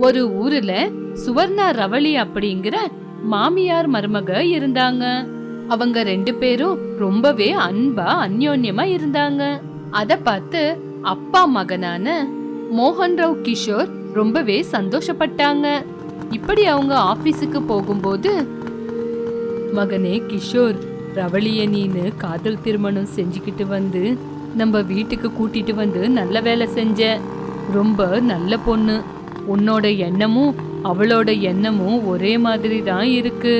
ஒரு ஊர்ல சுவர்ணா ரவளி அப்படிங்கிற மாமியார் மருமக இருந்தாங்க. அவங்க ரெண்டு பேரும் ரொம்பவே அன்பா அந்யோன்யமா இருந்தாங்க. அத பார்த்து அப்பா மகனான மோகன் ராவ் கிஷோர் ரொம்பவே சந்தோஷப்பட்டாங்க. இப்படி அவங்க ஆபீஸுக்கு போகும்போது மகனே கிஷோர் ரவளிய நீனு காதல் திருமணம் செஞ்சுக்கிட்டு வந்து நம்ம வீட்டுக்கு கூட்டிட்டு வந்து நல்ல வேலை செஞ்ச ரொம்ப நல்ல பொண்ணு. உன்னோட எண்ணமும் அவளோட எண்ணமும் ஒரே மாதிரி தான் இருக்கு.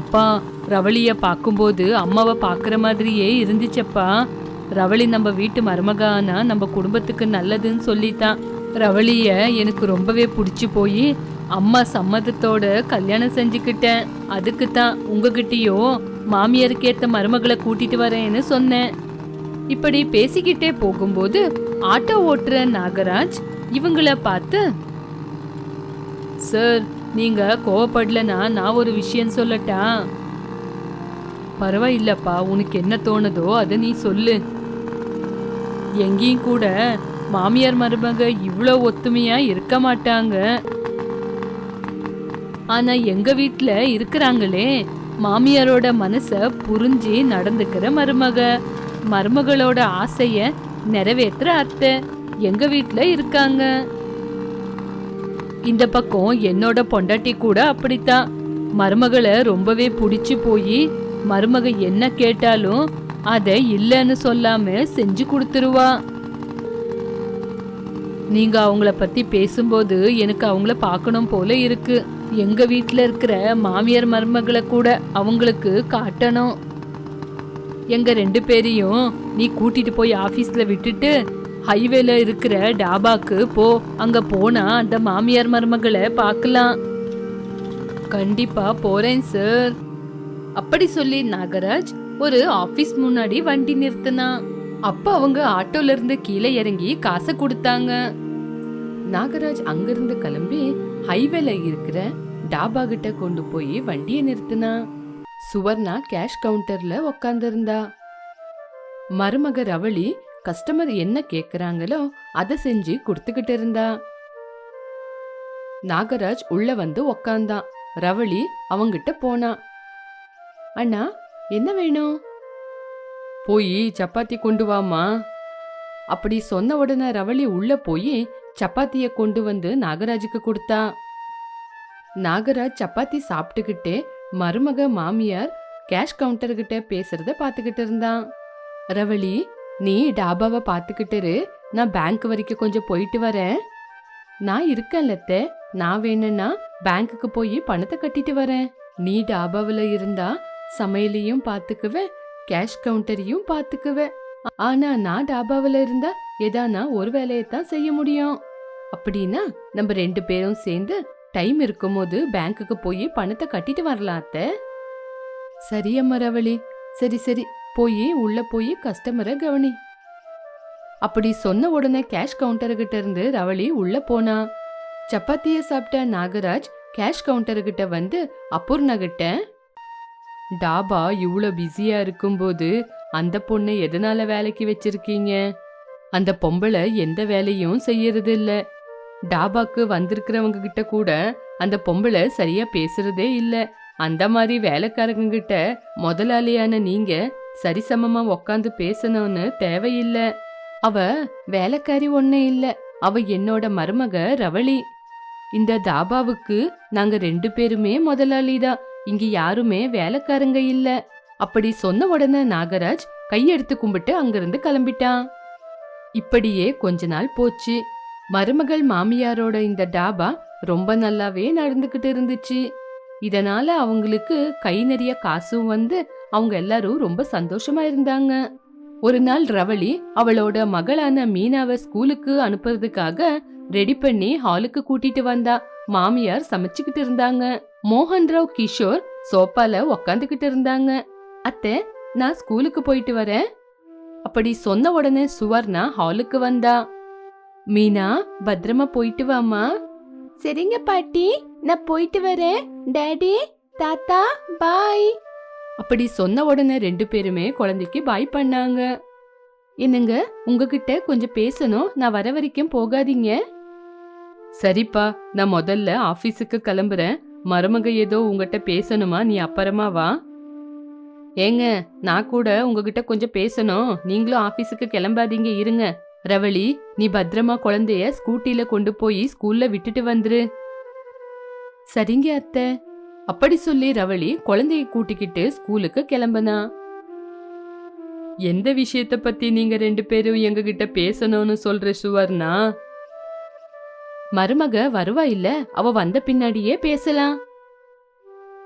அப்பா ரவளிய பார்க்கும்போது அம்மாவை பார்க்குற மாதிரியே இருந்துச்சப்பா. ரவளி நம்ம வீட்டு மருமகானா நம்ம குடும்பத்துக்கு நல்லதுன்னு சொல்லித்தான். ரவளிய எனக்கு ரொம்பவே பிடிச்சி போய் அம்மா சம்மதத்தோட கல்யாணம் செஞ்சுக்கிட்டேன். அதுக்கு தான் உங்ககிட்டயோ மாமியாருக்கு மருமகளை கூட்டிட்டு வரேன்னு சொன்னேன். இப்படி பேசிக்கிட்டே போகும்போது ஆட்டோ ஓட்டுற நாகராஜ் இவங்கள பார்த்து சார் நீங்க கோவப்படலனா நான் ஒரு விஷயம் சொல்லட்டா? பரவாயில்லப்பா உனக்கு என்ன தோணுதோ அதை நீ சொல்லு. எங்கேயும் கூட மாமியார் மருமக இவ்வளோ ஒத்துமையா இருக்க மாட்டாங்க. ஆனா எங்க வீட்டில் இருக்கிறாங்களே மாமியாரோட மனசை புரிஞ்சு நடந்துக்கிற மருமக. மருமகளோட ஆசைய நிறைவேற்ற அத்தை. எங்க வீட்டுல இருக்காங்க. இந்த பக்கம் என்னோட பொண்டாட்டி கூட அப்படித்தான். மருமகளை ரொம்பவே பிடிச்சி போய் மருமக என்ன கேட்டாலும் அதை இல்லைன்னு சொல்லாம செஞ்சு கொடுத்துருவா. நீங்க அவங்கள பத்தி பேசும்போது எனக்கு அவங்கள பார்க்கணும் போல இருக்கு. எங்க வீட்டில் இருக்கிற மாமியார் மருமகளை கூட அவங்களுக்கு காட்டணும். எங்க ரெண்டு பேரையும் நீ கூட்டிட்டு போய் ஆபீஸ்ல விட்டுட்டு ஹைவேல இருக்கிற டாபாக்கு போ. அங்க போனா அந்த மாமியார் மருமகளை பார்க்கலாம். கண்டிப்பா போறேன் சார். அப்படி சொல்லி நாகராஜ் ஒரு ஆபீஸ் முன்னாடி வண்டி நிறுத்தினான் அப்ப அவங்க ஆட்டோல இருந்து கீழே இறங்கி காசை கொடுத்தாங்க. நாகராஜ் அங்கிருந்து கிளம்பி ஹைவேல இருக்கிற டாபா கிட்ட கொண்டு போய் வண்டியை நிறுத்தினா. சுவர்ணா கேஷ் கவுண்டர்ல உக்காந்துருந்தா. மருமக ரவளி கஸ்டமர் என்ன கேக்குறாங்களோ அதை செஞ்சு கொடுத்துக்கிட்டு இருந்தா நாகராஜ் உள்ள வந்து உக்காந்தான் ரவளி அவங்கிட்ட போனா அண்ணா என்ன வேணும்? போய் சப்பாத்தி கொண்டு வாமா அப்படி சொன்ன உடனே ரவளி உள்ள போய் சப்பாத்திய கொண்டு வந்து நாகராஜுக்கு கொடுத்தா. நாகராஜ் சப்பாத்தி சாப்பிட்டுக்கிட்டே மருமக மாமியார் கேஷ் கவுண்டர் கிட்ட பேசுறத பாத்துக்கிட்டு இருந்தான். ரவளி நீ டாபாவை பாத்துக்கிட்டு இரு, நான் பேங்க் வரைக்கும் கொஞ்சம் போயிட்டு வரேன். நான் இருக்கேன் லத்த நான் வேணும்னா பேங்க்குக்கு போய் பணத்தை கட்டிட்டு வரேன். நீ டாபாவில் இருந்தா சமையலையும் பார்த்துக்குவேன் கேஷ் கவுண்டரையும் பார்த்துக்குவேன் ஆனா நான் டாபாவில் இருந்தா ஏதானா ஒரு வேலையை தான் செய்ய முடியும். அப்படின்னா நம்ம ரெண்டு பேரும் சேர்ந்து டைம் இருக்கும்போது பேங்க்குக்கு போய் பணத்தை கட்டிட்டு வரலாம் அத்தை. சரி அம்மா ரவளி சரி சரி. போய் உள்ள போய் கஸ்டமரை கவனி. அப்படி சொன்ன உடனே கேஷ் கவுண்டர்கிட்ட இருந்து ரவளி உள்ள போனா. சப்பாத்திய சாப்பிட்ட நாகராஜ் கேஷ் கவுண்டர்கிட்ட வந்து அபூர்ணா கிட்ட டாபா இவ்வளோ பிஸியா இருக்கும்போது அந்த பொண்ணை எதனால வேலைக்கு வச்சிருக்கீங்க? அந்த பொம்பளை எந்த வேலையும் செய்யறது இல்லை டாபாக்கு வந்திருக்கிறவங்க கிட்ட கூட அந்த பொம்பளை சரியா பேசுறதே இல்ல. அந்த மாதிரி வேலைக்காரங்க கிட்ட முதலாளியான நீங்க சரிசமமா உக்காந்து பேசணும்னு தேவையில்ல. அவ வேலைக்காரி ஒண்ணு இல்ல. அவ என்னோட மருமக ரவளி. இந்த தாபாவுக்கு நாங்க ரெண்டு பேருமே முதலாளிதான். இங்க யாருமே வேலைக்காரங்க இல்ல. அப்படி சொன்ன உடனே நாகராஜ் கையெடுத்து கும்பிட்டு அங்கிருந்து கிளம்பிட்டான். இப்படியே கொஞ்ச நாள் போச்சு. மருமகள் மாமியாரோட இந்த டாபா ரொம்ப நல்லாவே நடந்துக்கிட்டு இருந்துச்சு. இதனால அவங்களுக்கு கை நிறைய காசும் வந்து அவங்க எல்லாரும் ரொம்ப சந்தோஷமா இருந்தாங்க. ஒரு நாள் ரவளி அவளோட மகளான மீனாவை ஸ்கூலுக்கு அனுப்புறதுக்காக ரெடி பண்ணி ஹாலுக்கு கூட்டிட்டு வந்தா. மாமியார் சமைச்சுக்கிட்டு இருந்தாங்க. மோகன்ராவ் கிஷோர் சோப்பால உக்காந்துக்கிட்டு இருந்தாங்க. அத்தை நான் ஸ்கூலுக்கு போயிட்டு வரேன். அப்படி சொன்ன உடனே சுவர்ணா ஹாலுக்கு வந்தா. மீனா பத்திரமா போயிட்டு வாமா சரிங்க பாட்டி நான் போயிட்டு வரேன். டாடி தாத்தா பாய். அப்படி சொன்ன உடனே ரெண்டு பேருமே குழந்தைக்கு பாய் பண்ணாங்க. என்னங்க உங்ககிட்ட கொஞ்சம் பேசணும். நான் வர வரைக்கும் போகாதீங்க. சரிப்பா நான் முதல்ல ஆபீஸுக்கு கிளம்புறேன். மருமக ஏதோ உங்ககிட்ட பேசணுமா? நீ அப்புறமா வா. ஏங்க நான் கூட உங்ககிட்ட கொஞ்சம் பேசணும். நீங்களும் ஆபீஸுக்கு கிளம்பாதீங்க இருங்க. ரவளி நீ பத்திரமா குழந்தைய ஸ்கூட்டில கொண்டு போய் ஸ்கூல்ல விட்டுட்டு வந்துரு. சரிங்க அத்தை. அப்படி சொல்லி ரவளி குழந்தைய கூட்டிக்கிட்டு ஸ்கூலுக்கு கிளம்புனா. எந்த விஷயத்த பத்தி நீங்க ரெண்டு பேரும் எங்ககிட்ட பேசணும்னு சொல்ற சுவர்னா மருமக வருவா இல்ல அவ வந்த பின்னாடியே பேசலாம்.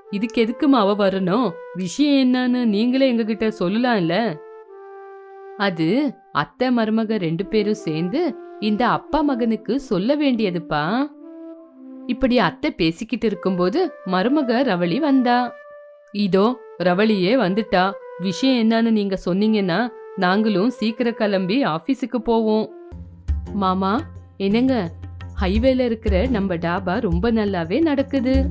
இதுக்கு எதுக்குமா அவ வரணும்? விஷயம் என்னன்னு நீங்களே எங்ககிட்ட சொல்லலாம்ல. அது அத்தை மருமக ரெண்டு பேரும் சேர்ந்து இந்த அப்பா மகனுக்கு சொல்ல வேண்டியதுப்பா. இப்படி அத்தை பேசிக்கிட்டு இருக்கும்போது மருமக ரவளி வந்தா. இதோ ரவளியே வந்துட்டா. விஷயம் என்னன்னு நீங்க சொன்னீங்கன்னா நாங்களும் சீக்கிரம் கிளம்பி ஆபீஸுக்கு போவோம். மாமா என்னங்க? ஹைவேல இருக்கிற நம்ம டாபா ரொம்ப நல்லாவே நடக்குது.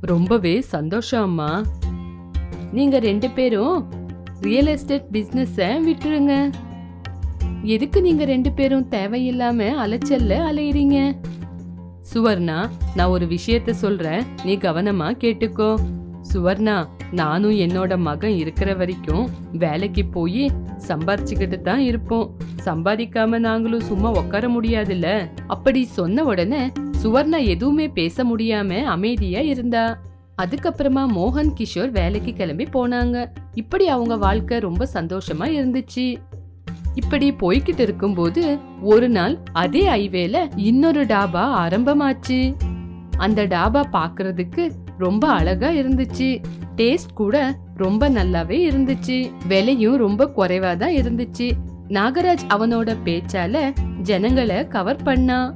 ரொம்பவே சந்தோஷம் அம்மா. நீங்க ரெண்டு பேரும் ரியல் எஸ்டேட் பிஸ்னஸை விட்டுருங்க. எதுக்கு நீங்கள் ரெண்டு பேரும் தேவையில்லாம அலைச்சல்ல அலையிறீங்க? சுவர்ணா நான் ஒரு விஷயத்த சொல்றேன். நீ கவனமா கேட்டுக்கோ. சுவர்ணா நானும் என்னோட மகன் இருக்கிற வரைக்கும் வேலைக்கு போய் சம்பாரிச்சுக்கிட்டு தான் இருப்போம். சம்பாதிக்காம நாங்களும் சும்மா உட்கார முடியாதுல்ல? அப்படி சொன்ன உடனே சுவர்ணா எதுவுமே பேச முடியாம அமைதியா இருந்தா. அதுக்கப்புறமா மோகன் கிஷோர் வேலைக்கு கிளம்பி போனாங்க. இப்படி அவங்க வாழ்க்கை ரொம்ப சந்தோஷமா இருந்துச்சு. இப்படி போய்கிட்டு இருக்கும்போது ஒரு நாள் அதே ஹைவேல இன்னொரு டாபா ஆரம்பமாச்சு. அந்த டாபா பாக்குறதுக்கு ரொம்ப அழகா இருந்துச்சு. டேஸ்ட் கூட ரொம்ப நல்லாவே இருந்துச்சு. விலையும் ரொம்ப குறைவா தான் இருந்துச்சு. நாகராஜ் அவனோட பேச்சால ஜனங்களை கவர் பண்ணா.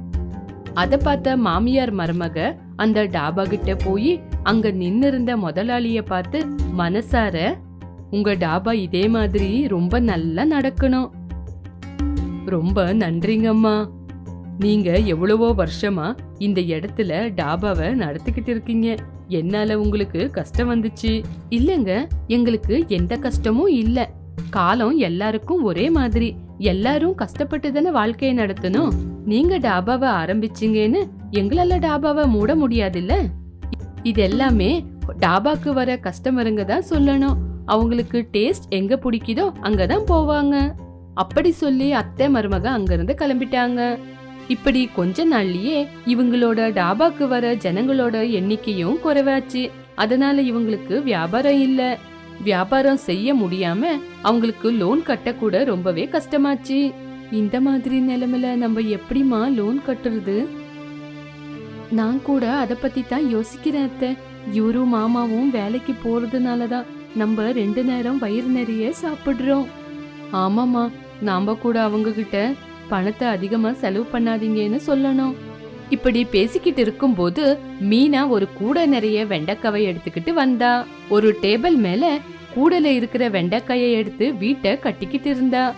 அத பார்த்த மாமியார் மருமக அந்த டாபா கிட்ட போய் அங்க நின்னு இருந்த முதலாளிய பார்த்து மனசார உங்க டாபா இதே மாதிரி ரொம்ப நல்லா நடக்கணும். ரொம்ப நன்றிங்கம்மா. நீங்க எவ்வளவோ வருஷமா இந்த இடத்துல டாபாவை நடத்திக்கிட்டு இருக்கீங்க. என்னால உங்களுக்கு கஷ்டம் வந்துச்சு. இல்லங்க எங்களுக்கு எந்த கஷ்டமும் இல்ல. காலம் எல்லாருக்கும் ஒரே மாதிரி. எல்லாரும் கஷ்டப்பட்டு தானே வாழ்க்கையை நடத்தணும்? நீங்க டாபாவை ஆரம்பிச்சீங்கன்னு எங்களால டாபாவை மூட முடியாதுல்ல? இது எல்லாமே டாபாக்கு வர கஸ்டமருங்க தான் சொல்லணும். அவங்களுக்கு டேஸ்ட் எங்க பிடிக்குதோ அங்கதான் போவாங்க. அப்படி சொல்லி அத்தை மருமக அங்கிருந்து கிளம்பிட்டாங்க. இப்படி கொஞ்ச நாள்லயே இவங்களோட டாபாக்கு வர ஜனங்களோட எண்ணிக்கையும் குறைவாச்சு. அதனால இவங்களுக்கு வியாபாரம் இல்லை. வியாபாரம் செய்ய முடியாம அவங்களுக்கு லோன் கட்ட கூட ரொம்பவே கஷ்டமாச்சு. இந்த மாதிரி நிலைமையில நம்ம எப்படிமா லோன் கட்டுறது? நான் கூட அத பத்தி தான் யோசிக்கிறேன் அத்தை. இவரும் மாமாவும் வேலைக்கு போறதுனால தான் நம்ம ரெண்டு நேரம் வயிறு நிறைய சாப்பிடுறோம். ஆமாமா நாம கூட அவங்க கிட்ட பணத்தை அதிகமா செலவு பண்ணாதீங்கன்னு சொல்லணும். இப்படி பேசிக்கிட்டு இருக்கும்போது மீனா ஒரு கூட நிறைய வெண்டைக்காவை எடுத்துக்கிட்டு வந்தா. ஒரு டேபிள் மேல கூடல இருக்கிற வெண்டைக்காயை எடுத்து வீட்டை கட்டிக்கிட்டு இருந்தா.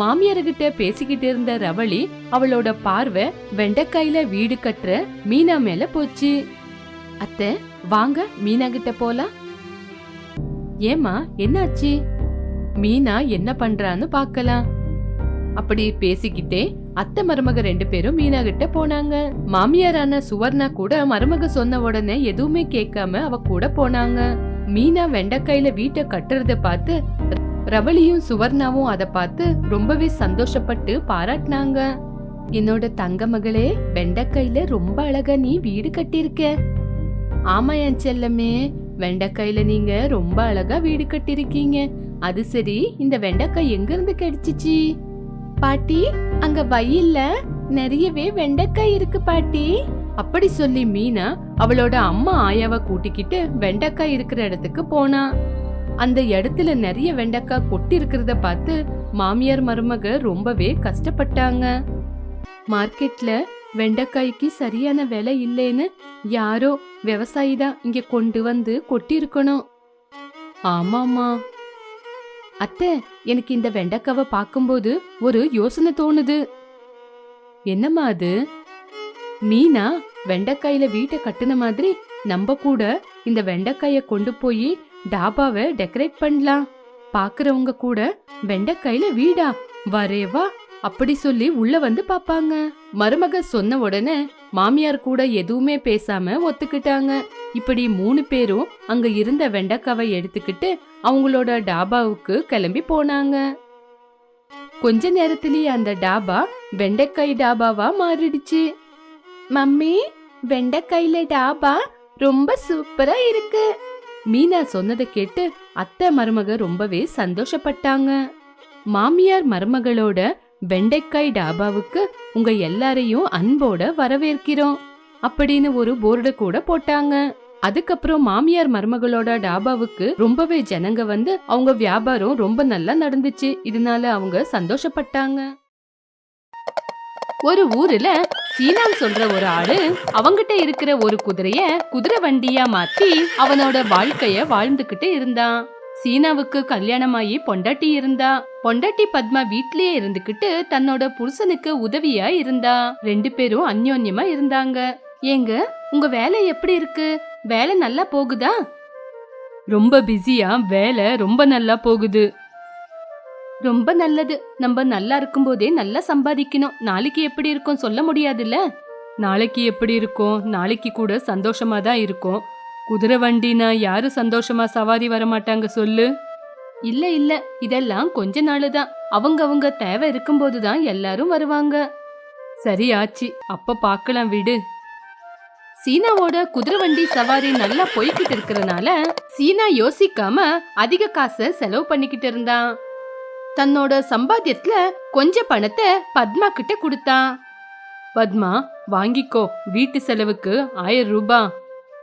மாமியார்கிட்ட பேசிக்கிட்டு இருந்த ரவளி அவளோட பார்வை வெண்டைக்காயில வீடு கட்டுற மீனா மேல போச்சு. அத்தை வாங்க மீனா கிட்ட போலாம். ஏமா என்னாச்சு? மீனா என்ன பண்றான்னு பார்க்கலாம். அப்படி பேசிக்கிட்டே அத்தை மருமக ரெண்டு பேரும் மீனா கிட்ட போனாங்க. மாமியாரான சுவர்ணா கூட மருமக சொன்ன உடனே எதுவுமே கேட்காம அவ கூட போனாங்க. மீனா வெண்டைக்காயில வீட்டை கட்டுறத பார்த்து ரவளியும் சுவர்ணாவும் அதை பார்த்து ரொம்பவே சந்தோஷப்பட்டு பாராட்டினாங்க. என்னோட தங்க மகளே வெண்டைக்காயில ரொம்ப அழகா நீ வீடு கட்டியிருக்க. ஆமா என் செல்லமே வெண்டைக்காயில நீங்க ரொம்ப அழகா வீடு கட்டிருக்கீங்க அது சரி இந்த வெண்டைக்காய் எங்க இருந்து கிடைச்சிச்சு? பாட்டி அங்க வயல்ல நிறையவே வெண்டைக்காய் இருக்கு பாட்டி. அப்படி சொல்லி மீனா அவளோட அம்மா ஆயாவை கூட்டிக்கிட்டு வெண்டைக்காய் இருக்கிற இடத்துக்கு போனா. அந்த இடத்துல நிறைய வெண்டைக்காய் கொட்டி இருக்கிறத பார்த்து மாமியார் மருமக ரொம்பவே கஷ்டப்பட்டாங்க. மார்க்கெட்ல வெண்டைக்காய்க்கு சரியான விலை இல்லைன்னு யாரோ விவசாயி தான் இங்க கொண்டு வந்து கொட்டி இருக்கணும் ஆமாமா அத்தை எனக்கு இந்த வெண்டைக்காவை பார்க்கும்போது ஒரு யோசனை தோணுது. என்னம்மா அது? மீனா வெண்டைக்காயில வீட்டை கட்டுன மாதிரி நம்ம கூட இந்த வெண்டைக்காய கொண்டு போய் டாபாவை டெக்கரேட் பண்ணலாம். பாக்குறவங்க கூட வெண்டைக்காயில வீடா? வரேவா? அப்படி சொல்லி உள்ள வந்து பாப்பாங்க மருமக சொன்ன உடனே மாமியார் கூட எதுவுமே பேசாம ஒத்துக்கிட்டாங்க. இப்படி மூணு பேரும் அங்க இருந்த வெண்டைக்காவை எடுத்துக்கிட்டு அவங்களோட டாபாவுக்கு கிளம்பி போனாங்க. கொஞ்ச நேரத்திலேயே அந்த டாபா வெண்டைக்காய் டாபாவா மாறிடுச்சு. மம்மி வெண்டைக்காயில டாபா ரொம்ப சூப்பரா இருக்கு. மீனா சொன்னதை கேட்டு அத்தை மருமக ரொம்பவே சந்தோஷப்பட்டாங்க. மாமியார் மருமகளோட வெண்டைக்காய் டாபாவுக்கு உங்க எல்லாரையும் அன்போட வரவேற்கிறோம் அப்படின்னு ஒரு போர்டு கூட போட்டாங்க. அதுக்கப்புறம் மாமியார் மருமகளோட டாபாவுக்கு ரொம்பவே ஜனங்க வந்து அவங்க வியாபாரம் ரொம்ப நல்லா நடந்துச்சு. இதனால அவங்க சந்தோஷப்பட்டாங்க. ஒரு ஊர்ல சீனான் சொல்ற ஒரு ஆளு அவங்கிட்ட இருக்கிற ஒரு குதிரைய குதிரை வண்டியா மாத்தி அவனோட வாழ்க்கைய வாழ்ந்துகிட்டு இருந்தான். சீனாவுக்கு கல்யாணமாயி பொண்டாட்டி இருந்தா. பொண்டாட்டி பத்மா வீட்லயே இருந்துகிட்டு தன்னோட புருஷனுக்கு உதவியா இருந்தா. ரெண்டு பேரும் அந்யோன்யமா இருந்தாங்க. ஏங்க உங்க வேலை எப்படி இருக்கு? வேலை நல்லா போகுதா? ரொம்ப பிஸியா வேலை ரொம்ப நல்லா போகுது. ரொம்ப நல்லது. நம்ம நல்லா இருக்கும்போதே நல்லா சம்பாதிக்கணும். நாளைக்கு எப்படி இருக்கும் சொல்ல முடியாதுல்ல? நாளைக்கு எப்படி இருக்கும்? நாளைக்கு கூட சந்தோஷமா தான் இருக்கும். குதிரை வண்டினா யாரு சந்தோஷமா சவாரி வர மாட்டாங்க சொல்லு? இல்ல இல்ல. இதெல்லாம் கொஞ்ச நாள் தான். அவங்க அவங்க தேவை இருக்கும்போது தான் எல்லாரும் வருவாங்க. சரி ஆச்சி. அப்ப பார்க்கலாம் விடு. சீனாவோட குதிரை வண்டி சவாரி நல்லா போய்கிட்டு இருக்கிறதுனால சீனா யோசிக்காம அதிக காசை செலவு பண்ணிக்கிட்டு இருந்தான். தன்னோட சம்பாத்தியத்துல கொஞ்ச பணத்தை பத்மா கிட்ட கொடுத்தான். பத்மா வாங்கிக்கோ வீட்டு செலவுக்கு ஆயிரம் ரூபாய்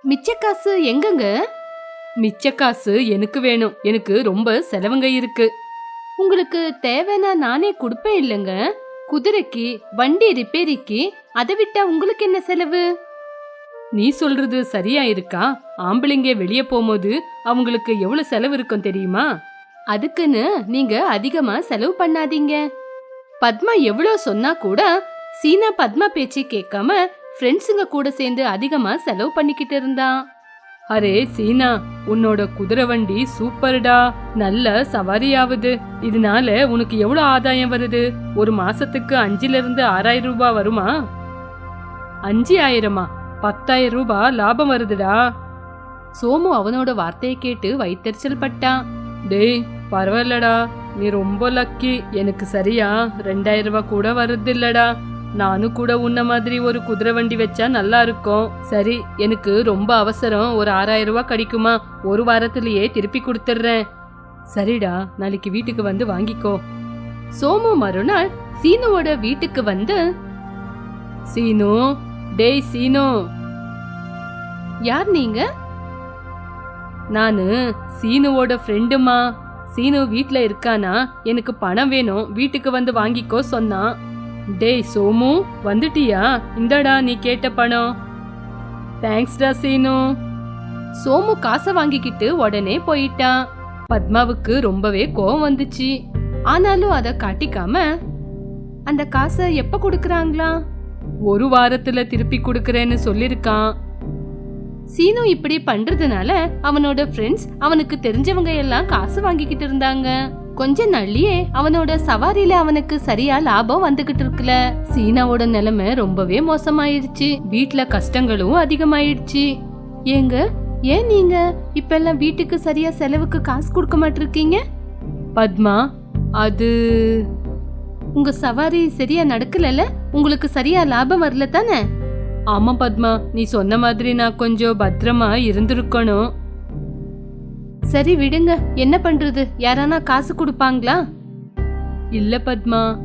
மிச்ச காசு எங்கங்க? மிச்ச காசு எனக்கு வேணும். எனக்கு ரொம்ப செலவுங்க இருக்கு. உங்களுக்கு தேவைன்னா நானே கொடுப்பேன் இல்லைங்க. குதிரைக்கு வண்டி ரிப்பேரிக்கு அதை விட்டா உங்களுக்கு என்ன செலவு? நீ சொல்றது சரியா இருக்கா? ஆம்பளைங்க வெளியே போகும்போது அவங்களுக்கு எவ்வளவு செலவு இருக்கும் தெரியுமா? அதுக்குன்னு நீங்க அதிகமா செலவு பண்ணாதீங்க. பத்மா எவ்வளோ சொன்னா கூட சீனா பத்மா பேச்சு கேட்காம ஃப்ரெண்ட்ஸுங்க கூட சேர்ந்து அதிகமா செலவு பண்ணிக்கிட்டு இருந்தான். அரே சீனா உன்னோட குதிரை வண்டி சூப்பர்டா. நல்ல சவாரி ஆகுது இதனால உனக்கு எவ்வளவு ஆதாயம் வருது? ஒரு மாசத்துக்கு அஞ்சுல இருந்து ஆறாயிரம் ரூபாய் வருமா? அஞ்சு ஆயிரமா? பத்தாயிரம் ரூபாய் லாபம் வருதுடா. சோமு அவனோட வார்த்தையை கேட்டு வைத்தறிச்சல் பட்டான். டேய் பரவாயில்லடா. நீ ரொம்ப லக்கி எனக்கு சரியா ரெண்டாயிரம் ரூபாய் கூட வருது இல்லடா நானும் கூட உன்ன மாதிரி ஒரு குதிரை வண்டி வச்சா நல்லா இருக்கும். சரி எனக்கு ரொம்ப அவசரம். ஒரு ஆறாயிரம் ரூபாய் கிடைக்குமா? ஒரு வாரத்திலேயே திருப்பி கொடுத்துட்றேன் சரிடா நாளைக்கு வீட்டுக்கு வந்து வாங்கிக்கோ. சோமு மறுநாள் சீனுவோட வீட்டுக்கு வந்து சீனு டேய் சீனு. யார் நீங்க? நானு சீனுவோட ஃப்ரெண்டுமா சீனு வீட்ல இருக்கானா? எனக்கு பணம் வேணும். வீட்டுக்கு வந்து வாங்கிக்கோ சொன்னான் டேய் சோமு வந்துட்டியா? இந்தடா நீ கேட்ட பணம். தேங்க்ஸ்டா சீனு. சோமு காசை வாங்கிக்கிட்டு உடனே போயிட்டான் பத்மாவுக்கு ரொம்பவே கோவம் வந்துச்சு. ஆனாலும் அதை காட்டிக்காம அந்த காசை எப்ப கொடுக்கறாங்களா? ஒரு வாரத்துல திருப்பி கொடுக்கறேன்னு சொல்லிருக்கான். சீனு இப்படி பண்றதுனால அவனோட ஃப்ரெண்ட்ஸ் அவனுக்கு தெரிஞ்சவங்க எல்லாம் காசு வாங்கிக்கிட்டு இருந்தாங்க. கொஞ்ச நாள்லயே அவனோட சவாரியில அவனுக்கு சரியா லாபம் வந்துகிட்டு இருக்குல சீனாவோட நிலைமை ரொம்பவே மோசமாயிடுச்சு வீட்ல கஷ்டங்களும் அதிகமாயிடுச்சு ஏங்க ஏன் நீங்க இப்ப எல்லாம் வீட்டுக்கு சரியா செலவுக்கு காசு கொடுக்க மாட்டிருக்கீங்க? பத்மா அது உங்க சவாரி சரியா நடக்கலல உங்களுக்கு சரியா லாபம் வரல தானே? ஆமா பத்மா. நீ சொன்ன மாதிரி நான் கொஞ்சம் பத்திரமா இருந்திருக்கணும். சரி விடுங்க. என்ன பண்றது? யாரானா காசு கொடுப்பாங்களா? இல்ல பத்மா.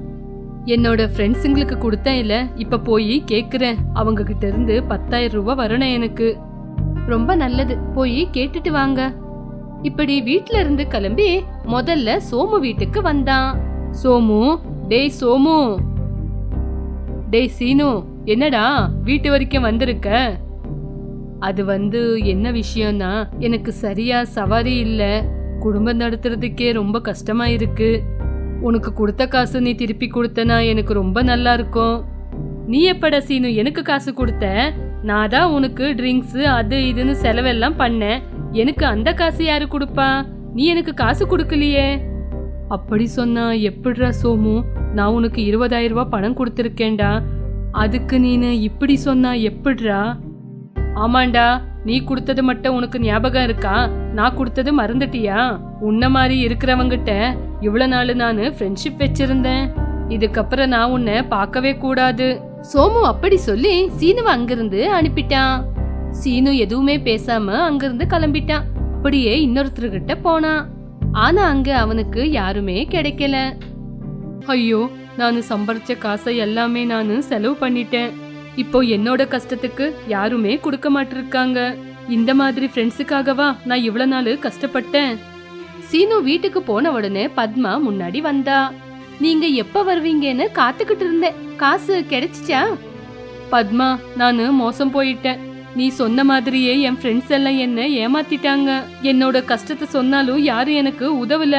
என்னோட ஃப்ரெண்ட்ஸுங்களுக்கு கொடுத்தேன் இல்ல. இப்ப போய் கேக்குறேன். அவங்க கிட்ட இருந்து பத்தாயிரம் ரூபாய் வரணும் எனக்கு. ரொம்ப நல்லது. போய் கேட்டுட்டு வாங்க. இப்படி வீட்ல இருந்து கிளம்பி முதல்ல சோமு வீட்டுக்கு வந்தான். சோமு டேய் சோமு. டேய் சீனு என்னடா வீட்டு வரைக்கும் வந்திருக்க? அது வந்து என்ன விஷயம்னா எனக்கு சரியா சவாரி இல்லை. குடும்பம் நடத்துறதுக்கே ரொம்ப கஷ்டமா இருக்கு. உனக்கு கொடுத்த காசு நீ திருப்பி கொடுத்தனா எனக்கு ரொம்ப நல்லா இருக்கும். நீ எப்படா சீனு எனக்கு காசு கொடுத்த? நான் தான் உனக்கு ட்ரிங்க்ஸ் அது இதுன்னு செலவெல்லாம் பண்ணேன். எனக்கு அந்த காசு யாரு கொடுப்பா? நீ எனக்கு காசு கொடுக்கலையே. அப்படி சொன்னா எப்படிரா சோமு? நான் உனக்கு இருபதாயிரம் ரூபாய் பணம் கொடுத்துருக்கேன்டா. அதுக்கு நீனு இப்படி சொன்னா எப்படிரா ஆமாண்டா நீ கொடுத்தது மட்டும் உனக்கு ஞாபகம் இருக்கா? நான் கொடுத்தது மறந்துட்டியா? உன்ன மாதிரி இருக்கிறவங்கிட்ட இவ்வளோ நாள் நான் ஃப்ரெண்ட்ஷிப் வச்சிருந்தேன். இதுக்கப்புறம் நான் உன்னை பார்க்கவே கூடாது. சோமு அப்படி சொல்லி சீனுவை அங்கிருந்து அனுப்பிட்டான். சீனு எதுவுமே பேசாம அங்கிருந்து கிளம்பிட்டான். அப்படியே இன்னொருத்தர்கிட்ட போனான். ஆனா அங்க அவனுக்கு யாருமே கிடைக்கல. ஐயோ நான் சம்பாரிச்ச காசை எல்லாமே நான் செலவு பண்ணிட்டேன். இப்போ என்னோட கஷ்டத்துக்கு யாருமே கொடுக்க மாட்டிருக்காங்க. இந்த மாதிரி ஃப்ரெண்ட்ஸுக்காகவா நான் இவ்வளவு நாள் கஷ்டப்பட்டேன். சீனு வீட்டுக்கு போன உடனே பத்மா முன்னாடி வந்தா. நீங்க எப்ப வருவீங்கன்னு காத்துக்கிட்டு இருந்தேன். காசு கிடைச்சிச்சா? பத்மா நான் மோசம் போயிட்டேன். நீ சொன்ன மாதிரியே என் ஃப்ரெண்ட்ஸ் எல்லாம் என்ன ஏமாத்திட்டாங்க. என்னோட கஷ்டத்தை சொன்னாலும் யாரும் எனக்கு உதவல.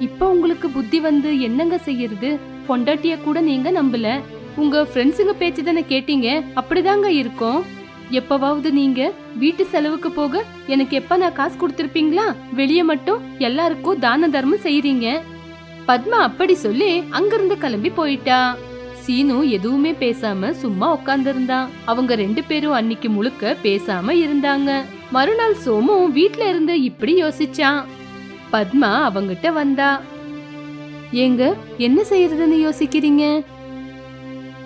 இப்ப உங்களுக்கு புத்தி வந்து என்னங்க செய்யறது? பொண்டாட்டிய கூட நீங்க நம்பல. உங்க ஃப்ரெண்ட்ஸுங்க பேச்சு தானே கேட்டீங்க? அப்படிதாங்க இருக்கும். எப்பவாவது நீங்க வீட்டு செலவுக்கு போக எனக்கு எப்ப நான் காசு கொடுத்திருப்பீங்களா? வெளிய மட்டும் எல்லாருக்கும் தான தர்மம் செய்யறீங்க பத்மா அப்படி சொல்லி அங்கிருந்து கிளம்பி போயிட்டா. சீனு எதுவுமே பேசாம சும்மா உட்கார்ந்திருந்தான் அவங்க ரெண்டு பேரும் அன்னைக்கு முழுக்க பேசாம இருந்தாங்க. மறுநாள் சோமு வீட்ல இருந்து இப்படி யோசிச்சான். பத்மா அவங்கிட்ட வந்தா ஏங்க என்ன செய்யறதுன்னு யோசிக்கிறீங்க?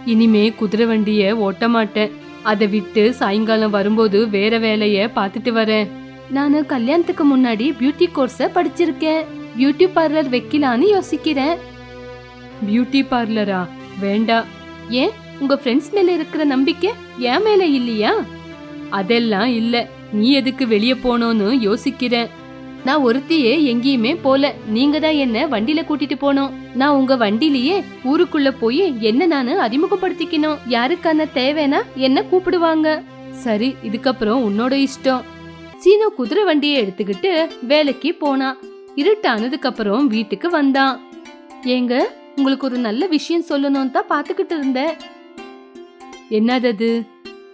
இனிமே குதிரை வண்டிய ஓட்ட மாட்டேன். அதை விட்டு சாயங்காலம் வரும்போது வேற வேலைய பார்த்துட்டு வரேன். நான் கல்யாணத்துக்கு முன்னாடி பியூட்டி கோர்ஸ படிச்சிருக்கேன். பியூட்டி பார்லர் வைக்கலான்னு யோசிக்கிறேன். பியூட்டி பார்லரா வேண்டாம் ஏன்? உங்க ஃப்ரெண்ட்ஸ் மேல இருக்கிற நம்பிக்கை என் மேல இல்லையா? அதெல்லாம் இல்ல. நீ எதுக்கு வெளியே போனோன்னு யோசிக்கிறேன். நான் ஒருத்தியே எங்கேயுமே போல. நீங்க தான் என்ன வண்டியில கூட்டிட்டு போனோம் நான் உங்க வண்டிலேயே ஊருக்குள்ள போய் என்ன நானு அறிமுகப்படுத்திக்கணும். யாருக்கான தேவைன்னா என்ன கூப்பிடுவாங்க. சரி இதுக்கப்புறம் உன்னோட இஷ்டம். சீனோ குதிரை வண்டியை எடுத்துக்கிட்டு வேலைக்கு போனான் இருட்டானதுக்கு அப்புறம் வீட்டுக்கு வந்தான். ஏங்க உங்களுக்கு ஒரு நல்ல விஷயம் சொல்லணும் தான் பாத்துக்கிட்டு இருந்தேன். என்னது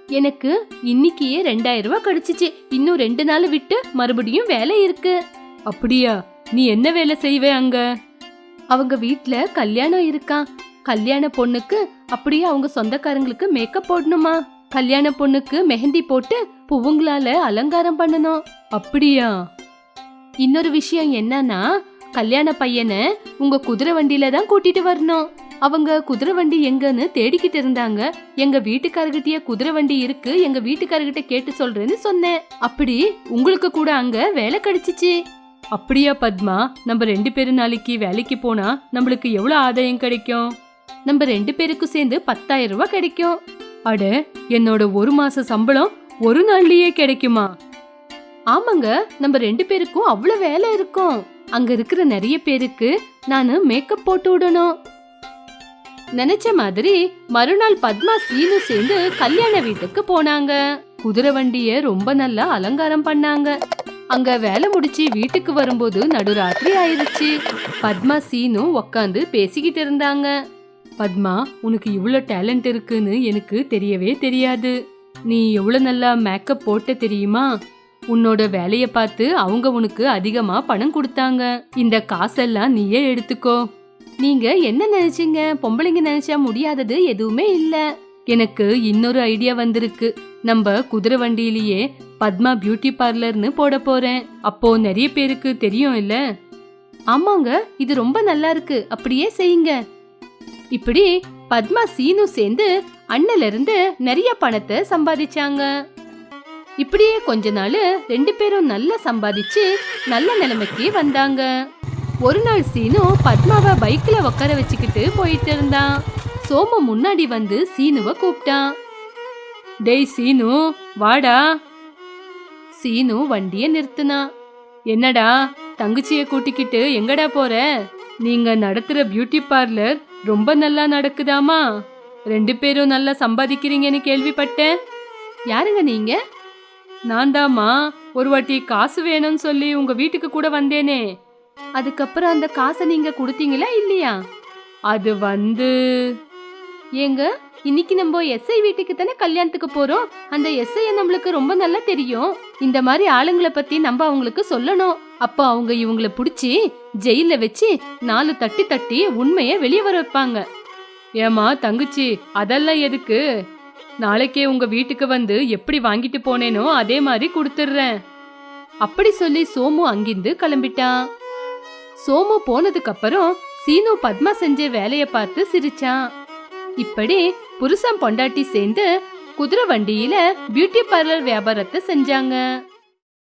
எனக்கு இன்னைக்கே ரெண்டாயிரம் ரூபாய் கிடைச்சிச்சு. இன்னும் ரெண்டு நாள் விட்டு மறுபடியும் வேலை இருக்கு. அப்படியா? நீ என்ன வேலை செய்வே அங்க? அவங்க வீட்ல கல்யாணம் இருக்கான் கல்யாண பொண்ணுக்கு அப்படியே அவங்க சொந்தக்காரங்களுக்கு மேக்கப் போடணுமா? கல்யாண பொண்ணுக்கு மெஹந்தி போட்டு பூவுங்களால அலங்காரம் பண்ணணும். அப்படியா? இன்னொரு விஷயம் என்னன்னா கல்யாண பையனை உங்க குதிரை வண்டியில தான் கூட்டிட்டு வரணும். அவங்க குதிரை வண்டி எங்கன்னு தேடிக்கிட்டு இருந்தாங்க. எங்க வீட்டுக்காரர்கிட்டயே குதிரை வண்டி இருக்கு எங்க வீட்டுக்காரர்கிட்ட கேட்டு சொல்றேன்னு சொன்னேன். அப்படி உங்களுக்கு கூட அங்க வேலை கிடைச்சிச்சு? அப்படியா பத்மா நம்ம ரெண்டு பேரும் நாளைக்கு வேலைக்கு போனா நம்மளுக்கு எவ்வளவு ஆதாயம் கிடைக்கும்? நம்ம ரெண்டு பேருக்கும் சேர்ந்து பத்தாயிரம் ரூபாய் கிடைக்கும். அட என்னோட ஒரு மாச சம்பளம் ஒரு நாள்லயே கிடைக்குமா? ஆமாங்க நம்ம ரெண்டு பேருக்கும் அவ்வளவு வேலை இருக்கும். அங்க இருக்கிற நிறைய பேருக்கு நானு மேக்கப் போட்டு விடணும். நினைச்ச மாதிரி மறுநாள் பத்மா சீனு சேர்ந்து கல்யாண வீட்டுக்கு போனாங்க. குதிரை வண்டிய ரொம்ப நல்லா அலங்காரம் பண்ணாங்க. அங்க வேலை முடிச்சு வீட்டுக்கு வரும்போது நடுராத்திரி ஆயிருச்சு. பத்மா சீனு உக்காந்து பேசிக்கிட்டு இருந்தாங்க. பத்மா உனக்கு இவ்வளோ டேலண்ட் இருக்குன்னு எனக்கு தெரியவே தெரியாது. நீ எவ்வளவு நல்லா மேக்கப் போட்ட தெரியுமா? உன்னோட வேலைய பார்த்து அவங்க உனக்கு அதிகமா பணம் கொடுத்தாங்க. இந்த காசெல்லாம் நீயே எடுத்துக்கோ. நீங்க என்ன நினைச்சீங்க? பொம்பளைங்க நினைச்சா முடியாதது எதுவுமே இல்ல. எனக்கு இன்னொரு ஐடியா வந்திருக்கு. நம்ம குதிரை வண்டியிலேயே பத்மா பியூட்டி பார்லர்னு போட போறேன். அப்போ நிறைய பேருக்கு தெரியும் இல்ல? ஆமாங்க இது ரொம்ப நல்லா இருக்கு. அப்படியே செய்யுங்க. இப்படி பத்மா சீனு சேர்ந்து அண்ணல இருந்து நிறைய பணத்தை சம்பாதிச்சாங்க. இப்படியே கொஞ்ச நாள் ரெண்டு பேரும் நல்லா சம்பாதிச்சு நல்ல நிலைமைக்கு வந்தாங்க. ஒரு நாள் சீனு பத்மாவை பைக்ல உட்கார வச்சுக்கிட்டு போயிட்டு இருந்தான். சோமு முன்னாடி வந்து சீனுவை கூப்பிட்டான். டேய் சீனு வாடா. சீனு வண்டிய நிறுத்தினா என்னடா தங்கச்சிய கூட்டிக்கிட்டு எங்கடா போற? நீங்க நடத்துற பியூட்டி பார்லர் ரொம்ப நல்லா நடக்குதாமா? ரெண்டு பேரும் நல்லா சம்பாதிக்கிறீங்கன்னு கேள்விப்பட்டேன். யாருங்க நீங்க? நான் தாம்மா ஒரு வாட்டி காசு வேணும்னு சொல்லி உங்க வீட்டுக்கு கூட வந்தேனே. அதுக்கப்புறம் அந்த காசை நீங்க கொடுத்தீங்களா இல்லையா? அது வந்து ஏங்க இன்னைக்கு நம்ம எஸ்ஐ வீட்டுக்கு தானே கல்யாணத்துக்கு போறோம். அந்த எஸ்ஐ நம்மளுக்கு ரொம்ப நல்லா தெரியும். இந்த மாதிரி ஆளுங்களை பத்தி நம்ம அவங்களுக்கு சொல்லணும். அப்ப அவங்க இவங்கள புடிச்சு ஜெயில வச்சு நாலு தட்டி தட்டி உண்மைய வெளியே வர வைப்பாங்க. ஏமா தங்கச்சி அதெல்லாம் எதுக்கு? நாளைக்கே உங்க வீட்டுக்கு வந்து எப்படி வாங்கிட்டு போனேனோ அதே மாதிரி கொடுத்துட்றேன். அப்படி சொல்லி சோமு அங்கிருந்து கிளம்பிட்டான். சோமு போனதுக்கு அப்புறம் சீனு பத்மா செஞ்ச வேலைய பார்த்து சிரிச்சான். இப்படி புருஷன் பொண்டாட்டி சேர்ந்து குதிரை வண்டியில பியூட்டி பார்லர் வியாபாரத்தை செஞ்சாங்க.